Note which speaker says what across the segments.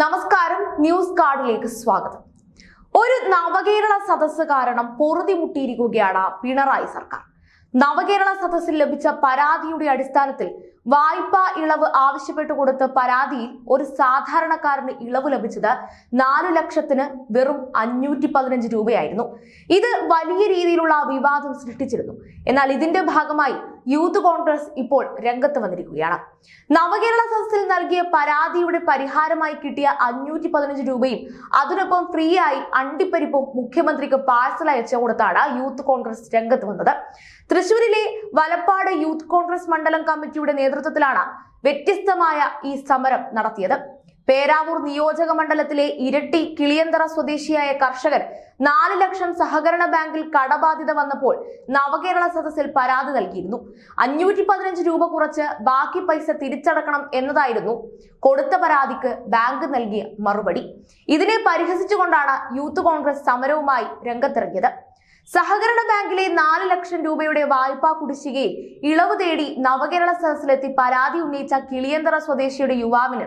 Speaker 1: നമസ്കാരം ന്യൂസ് കാർഡിലേക്ക് സ്വാഗതം. ഒരു നവകേരള സദസ്സ് കാരണം പൊറുതിമുട്ടിയിരിക്കുകയാണ് പിണറായി സർക്കാർ. നവകേരള സദസ്സിൽ ലഭിച്ച പരാതിയുടെ അടിസ്ഥാനത്തിൽ വായ്പാ ഇളവ് ആവശ്യപ്പെട്ടു കൊടുത്ത പരാതിയിൽ ഒരു സാധാരണക്കാരന് ഇളവ് ലഭിച്ചത് നാലു ലക്ഷത്തിന് വെറും അഞ്ഞൂറ്റി പതിനഞ്ച് രൂപയായിരുന്നു. ഇത് വലിയ രീതിയിലുള്ള വിവാദം സൃഷ്ടിച്ചിരുന്നു. എന്നാൽ ഇതിന്റെ ഭാഗമായി യൂത്ത് കോൺഗ്രസ് ഇപ്പോൾ രംഗത്ത് വന്നിരിക്കുകയാണ്. നവകേരള സദസ്സിൽ നൽകിയ പരാതിയുടെ പരിഹാരമായി കിട്ടിയ അഞ്ഞൂറ്റി പതിനഞ്ച് രൂപയും അതിനൊപ്പം ഫ്രീ ആയി അണ്ടിപ്പരിപ്പും മുഖ്യമന്ത്രിക്ക് പാഴ്സൽ അയച്ചു കൊടുത്താണ് യൂത്ത് കോൺഗ്രസ് രംഗത്ത് വന്നത്. തൃശൂരിലെ വലപ്പാട് യൂത്ത് കോൺഗ്രസ് മണ്ഡലം കമ്മിറ്റിയുടെ നേതൃത്വത്തിലാണ് വ്യത്യസ്തമായ ഈ സമരം നടത്തിയത്. പേരാവൂർ നിയോജക മണ്ഡലത്തിലെ ഇരട്ടി കിളിയന്തറ സ്വദേശിയായ കർഷകൻ നാല് ലക്ഷം സഹകരണ ബാങ്കിൽ കടബാധ്യത വന്നപ്പോൾ നവകേരള സദസ്സിൽ പരാതി നൽകിയിരുന്നു. അഞ്ഞൂറ്റി പതിനഞ്ച് രൂപ കുറച്ച് ബാക്കി പൈസ തിരിച്ചടക്കണം എന്നതായിരുന്നു കൊടുത്ത പരാതിക്ക് ബാങ്ക് നൽകിയ മറുപടി. ഇതിനെ പരിഹസിച്ചുകൊണ്ടാണ് യൂത്ത് കോൺഗ്രസ് സമരവുമായി രംഗത്തിറങ്ങിയത്. സഹകരണ ബാങ്കിലെ നാല് ലക്ഷം രൂപയുടെ വായ്പാ കുടിശ്ശികയിൽ ഇളവ് തേടി നവകേരള സദസ്സിലെത്തി പരാതി ഉന്നയിച്ച കിളിയന്തറ സ്വദേശിയുടെ യുവാവിന്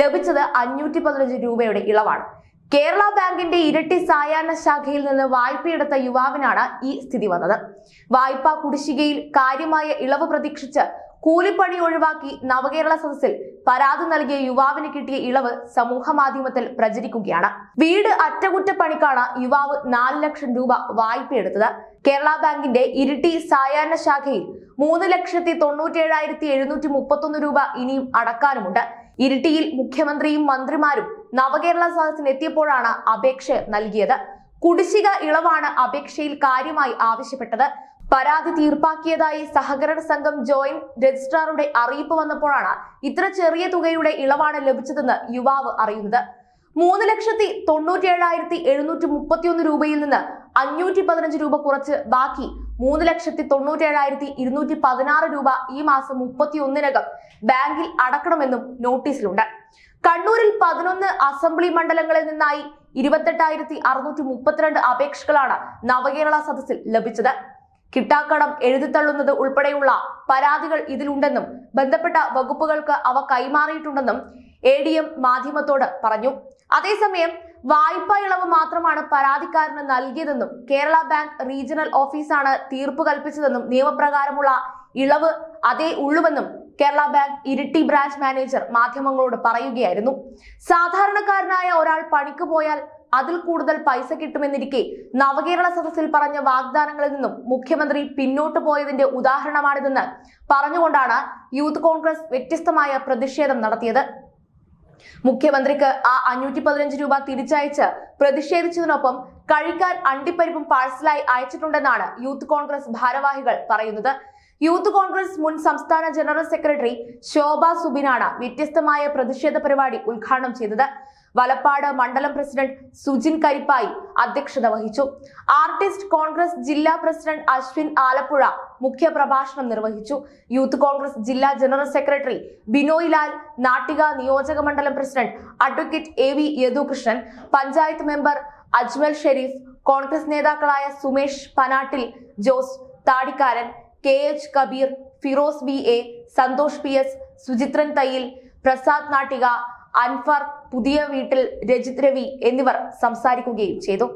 Speaker 1: ലഭിച്ചത് അഞ്ഞൂറ്റി പതിനഞ്ച് രൂപയുടെ ഇളവാണ്. കേരള ബാങ്കിന്റെ ഇരട്ടി സായാഹ്ന ശാഖയിൽ നിന്ന് വായ്പയെടുത്ത യുവാവിനാണ് ഈ സ്ഥിതി വന്നത്. വായ്പാ കുടിശ്ശികയിൽ കാര്യമായ ഇളവ് പ്രതീക്ഷിച്ച് കൂലിപ്പണി ഒഴിവാക്കി നവകേരള സദസ്സിൽ പരാതി നൽകിയ യുവാവിന് കിട്ടിയ ഇളവ് സമൂഹ മാധ്യമത്തിൽ പ്രചരിക്കുകയാണ്. വീട് അറ്റകുറ്റപ്പണിക്കാണ് യുവാവ് നാല് ലക്ഷം രൂപ വായ്പയെടുത്തത് കേരള ബാങ്കിന്റെ ഇരിട്ടി സായാഹ്ന ശാഖയിൽ മൂന്ന് ലക്ഷത്തി തൊണ്ണൂറ്റി എഴുന്നൂറ്റി മുപ്പത്തൊന്ന് രൂപ ഇനിയും അടക്കാനുമുണ്ട്. ഇരിട്ടിയിൽ മുഖ്യമന്ത്രിയും മന്ത്രിമാരും നവകേരള സദസ്സിന് എത്തിയപ്പോഴാണ് അപേക്ഷ നൽകിയത്. കുടിശ്ശിക ഇളവാണ് അപേക്ഷയിൽ കാര്യമായി ആവശ്യപ്പെട്ടത്. പരാതി തീർപ്പാക്കിയതായി സഹകരണ സംഘം ജോയിന്റ് രജിസ്ട്രാറുടെ അറിയിപ്പ് വന്നപ്പോഴാണ് ഇത്ര ചെറിയ തുകയുടെ ഇളവാണ് ലഭിച്ചതെന്ന് യുവാവ് അറിയുന്നത്. മൂന്ന് ലക്ഷത്തി തൊണ്ണൂറ്റി ഏഴായിരത്തി എഴുന്നൂറ്റി മുപ്പത്തിയൊന്ന് രൂപയിൽ നിന്ന് അഞ്ഞൂറ്റി പതിനഞ്ച് രൂപ കുറച്ച് ബാക്കി മൂന്ന് ലക്ഷത്തി തൊണ്ണൂറ്റി ഏഴായിരത്തി ഇരുന്നൂറ്റി പതിനാറ് രൂപ ഈ മാസം മുപ്പത്തി ഒന്നിനകം ബാങ്കിൽ അടക്കണമെന്നും നോട്ടീസിലുണ്ട്. കണ്ണൂരിൽ പതിനൊന്ന് അസംബ്ലി മണ്ഡലങ്ങളിൽ നിന്നായി ഇരുപത്തെട്ടായിരത്തി അറുന്നൂറ്റി മുപ്പത്തിരണ്ട് അപേക്ഷകളാണ് നവകേരള സദസ്സിൽ ലഭിച്ചത്. കിട്ടാക്കടം എഴുതിത്തള്ളുന്നത് ഉൾപ്പെടെയുള്ള പരാതികൾ ഇതിലുണ്ടെന്നും ബന്ധപ്പെട്ട വകുപ്പുകൾക്ക് അവ കൈമാറിയിട്ടുണ്ടെന്നും എ ഡി എം മാധ്യമത്തോട് പറഞ്ഞു. അതേസമയം വായ്പാ ഇളവ് മാത്രമാണ് പരാതിക്കാരന് നൽകിയതെന്നും കേരള ബാങ്ക് റീജിയണൽ ഓഫീസാണ് തീർപ്പ് കൽപ്പിച്ചതെന്നും നിയമപ്രകാരമുള്ള ഇളവ് അതേ ഉള്ളുവെന്നും Kerala bank Iritty branch manager മാധ്യമങ്ങളോട് പറയുകയായിരുന്നു. സാധാരണക്കാരനായ ഒരാൾ പണിക്ക് പോയാൽ അതിൽ കൂടുതൽ പൈസ കിട്ടുമെന്നിരിക്കെ നവകേരള സദസ്സിൽ പറഞ്ഞ വാഗ്ദാനങ്ങളിൽ നിന്നും മുഖ്യമന്ത്രി പിന്നോട്ട് പോയതിന്റെ ഉദാഹരണമാണിതെന്ന് പറഞ്ഞുകൊണ്ടാണ് യൂത്ത് കോൺഗ്രസ് വ്യത്യസ്തമായ പ്രതിഷേധം നടത്തിയത്. മുഖ്യമന്ത്രിക്ക് ആ അഞ്ഞൂറ്റി പതിനഞ്ച് രൂപ തിരിച്ചയച്ച് പ്രതിഷേധിച്ചതിനൊപ്പം കഴിക്കാൻ അണ്ടിപ്പരിപ്പും പാഴ്സലായി അയച്ചിട്ടുണ്ടെന്നാണ് യൂത്ത് കോൺഗ്രസ് ഭാരവാഹികൾ പറയുന്നത്. യൂത്ത് കോൺഗ്രസ് മുൻ സംസ്ഥാന ജനറൽ സെക്രട്ടറി ശോഭ സുബിനാണ് വ്യത്യസ്തമായ പ്രതിഷേധ പരിപാടി ഉദ്ഘാടനം ചെയ്തത്. വലപ്പാട് മണ്ഡലം പ്രസിഡന്റ് സുജിൻ കരിപ്പായി അധ്യക്ഷത വഹിച്ചു. ആർട്ടിസ്റ്റ് കോൺഗ്രസ് ജില്ലാ പ്രസിഡന്റ് അശ്വിൻ ആലപ്പുഴ മുഖ്യ പ്രഭാഷണം നിർവഹിച്ചു. യൂത്ത് കോൺഗ്രസ് ജില്ലാ ജനറൽ സെക്രട്ടറി ബിനോയ് ലാൽ നാട്ടിക നിയോജക മണ്ഡലം president advocate A V Yadukrishnan panchayat member Ajmal Sherif Congress നേതാക്കളായ Sumesh Panattil Jose Thadikkaran K H Kabeer Firoz B A Santhosh P S Suchithran Thayyil Prasad Nattika Anfar Puthiya Veettil Rajith Ravi എന്നിവർ സംസാരിക്കുകയും ചെയ്തു.